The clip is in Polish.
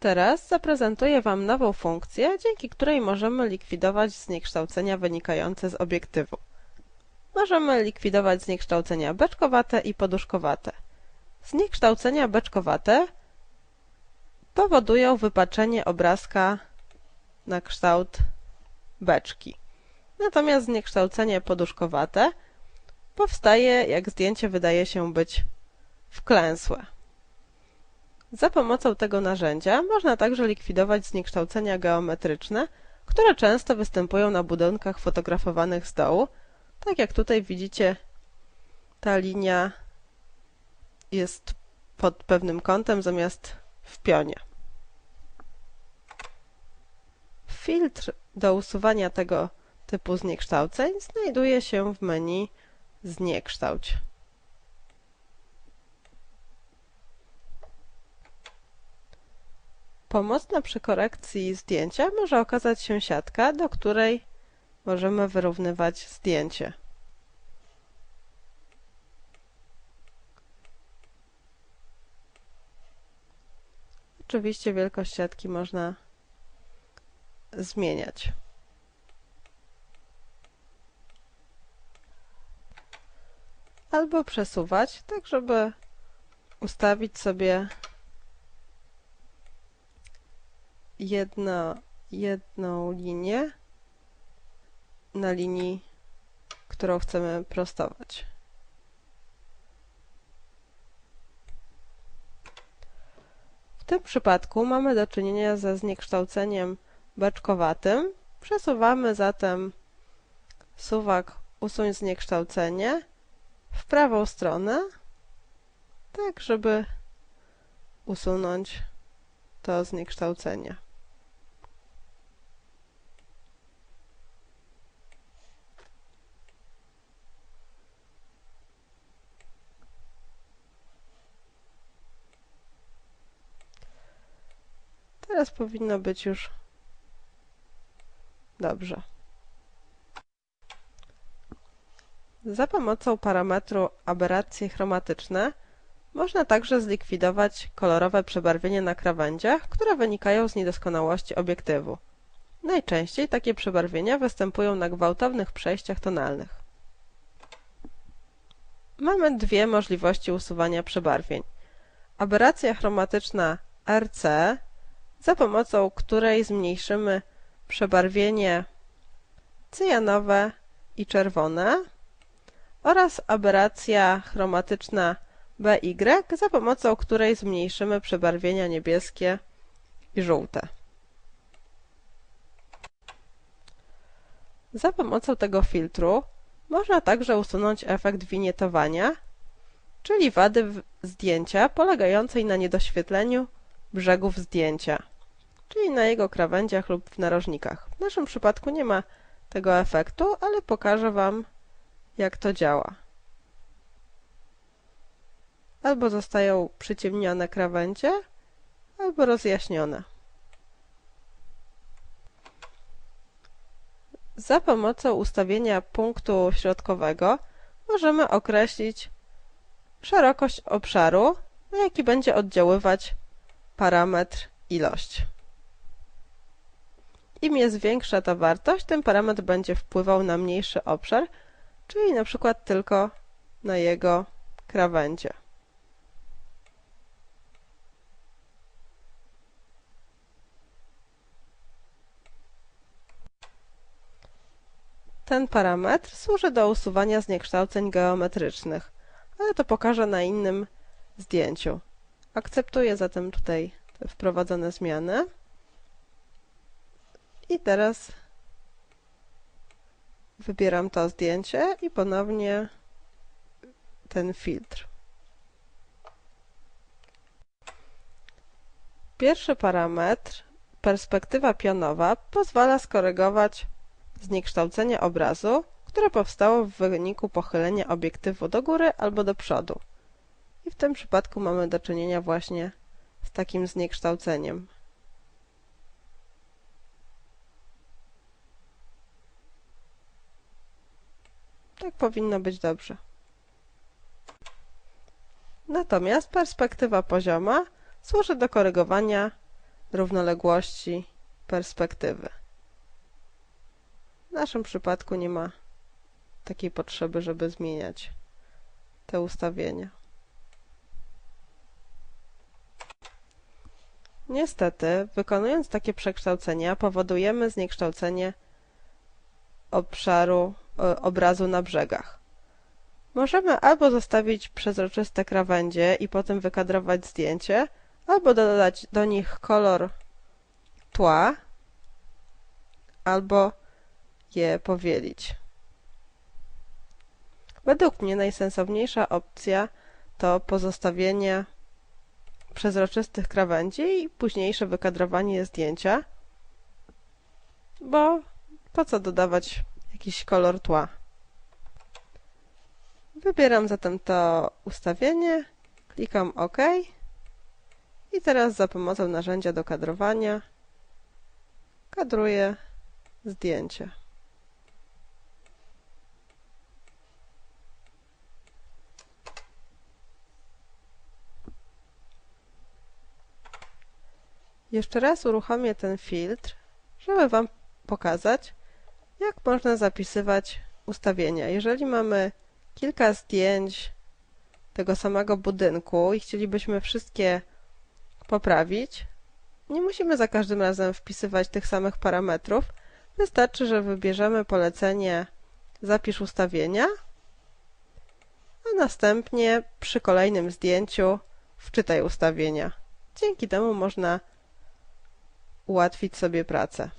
Teraz zaprezentuję Wam nową funkcję, dzięki której możemy likwidować zniekształcenia wynikające z obiektywu. Możemy likwidować zniekształcenia beczkowate i poduszkowate. Zniekształcenia beczkowate powodują wypaczenie obrazka na kształt beczki. Natomiast zniekształcenie poduszkowate powstaje, jak zdjęcie wydaje się być wklęsłe. Za pomocą tego narzędzia można także likwidować zniekształcenia geometryczne, które często występują na budynkach fotografowanych z dołu. Tak jak tutaj widzicie, ta linia jest pod pewnym kątem zamiast w pionie. Filtr do usuwania tego typu zniekształceń znajduje się w menu Zniekształć. Pomocna przy korekcji zdjęcia może okazać się siatka, do której możemy wyrównywać zdjęcie. Oczywiście wielkość siatki można zmieniać. Albo przesuwać, tak żeby ustawić sobie jedno, jedną linię na linii, którą chcemy prostować. W tym przypadku mamy do czynienia ze zniekształceniem beczkowatym. Przesuwamy zatem suwak usuń zniekształcenie w prawą stronę, tak żeby usunąć to zniekształcenie. Teraz powinno być już dobrze. Za pomocą parametru aberracje chromatyczne można także zlikwidować kolorowe przebarwienie na krawędziach, które wynikają z niedoskonałości obiektywu. Najczęściej takie przebarwienia występują na gwałtownych przejściach tonalnych. Mamy dwie możliwości usuwania przebarwień. Aberracja chromatyczna RC za pomocą której zmniejszymy przebarwienie cyjanowe i czerwone oraz aberracja chromatyczna BY, za pomocą której zmniejszymy przebarwienia niebieskie i żółte. Za pomocą tego filtru można także usunąć efekt winietowania, czyli wady zdjęcia polegającej na niedoświetleniu brzegów zdjęcia, czyli na jego krawędziach lub w narożnikach. W naszym przypadku nie ma tego efektu, ale pokażę Wam, jak to działa. Albo zostają przyciemnione krawędzie, albo rozjaśnione. Za pomocą ustawienia punktu środkowego możemy określić szerokość obszaru, na jaki będzie oddziaływać parametr ilość. Im jest większa ta wartość, tym parametr będzie wpływał na mniejszy obszar, czyli na przykład tylko na jego krawędzie. Ten parametr służy do usuwania zniekształceń geometrycznych, ale to pokażę na innym zdjęciu. Akceptuję zatem tutaj te wprowadzone zmiany. I teraz wybieram to zdjęcie i ponownie ten filtr. Pierwszy parametr, perspektywa pionowa, pozwala skorygować zniekształcenie obrazu, które powstało w wyniku pochylenia obiektywu do góry albo do przodu. I w tym przypadku mamy do czynienia właśnie z takim zniekształceniem. Tak powinno być dobrze. Natomiast perspektywa pozioma służy do korygowania równoległości, perspektywy. W naszym przypadku nie ma takiej potrzeby, żeby zmieniać te ustawienia. Niestety, wykonując takie przekształcenia, powodujemy zniekształcenie obszaru e, obrazu na brzegach. Możemy albo zostawić przezroczyste krawędzie i potem wykadrować zdjęcie, albo dodać do nich kolor tła, albo je powielić. Według mnie najsensowniejsza opcja to pozostawienie przezroczystych krawędzi i późniejsze wykadrowanie zdjęcia, bo po co dodawać jakiś kolor tła. Wybieram zatem to ustawienie, klikam OK i teraz za pomocą narzędzia do kadrowania kadruję zdjęcie. Jeszcze raz uruchomię ten filtr, żeby Wam pokazać, jak można zapisywać ustawienia. Jeżeli mamy kilka zdjęć tego samego budynku i chcielibyśmy wszystkie poprawić, nie musimy za każdym razem wpisywać tych samych parametrów. Wystarczy, że wybierzemy polecenie Zapisz ustawienia, a następnie przy kolejnym zdjęciu wczytaj ustawienia. Dzięki temu można ułatwić sobie pracę.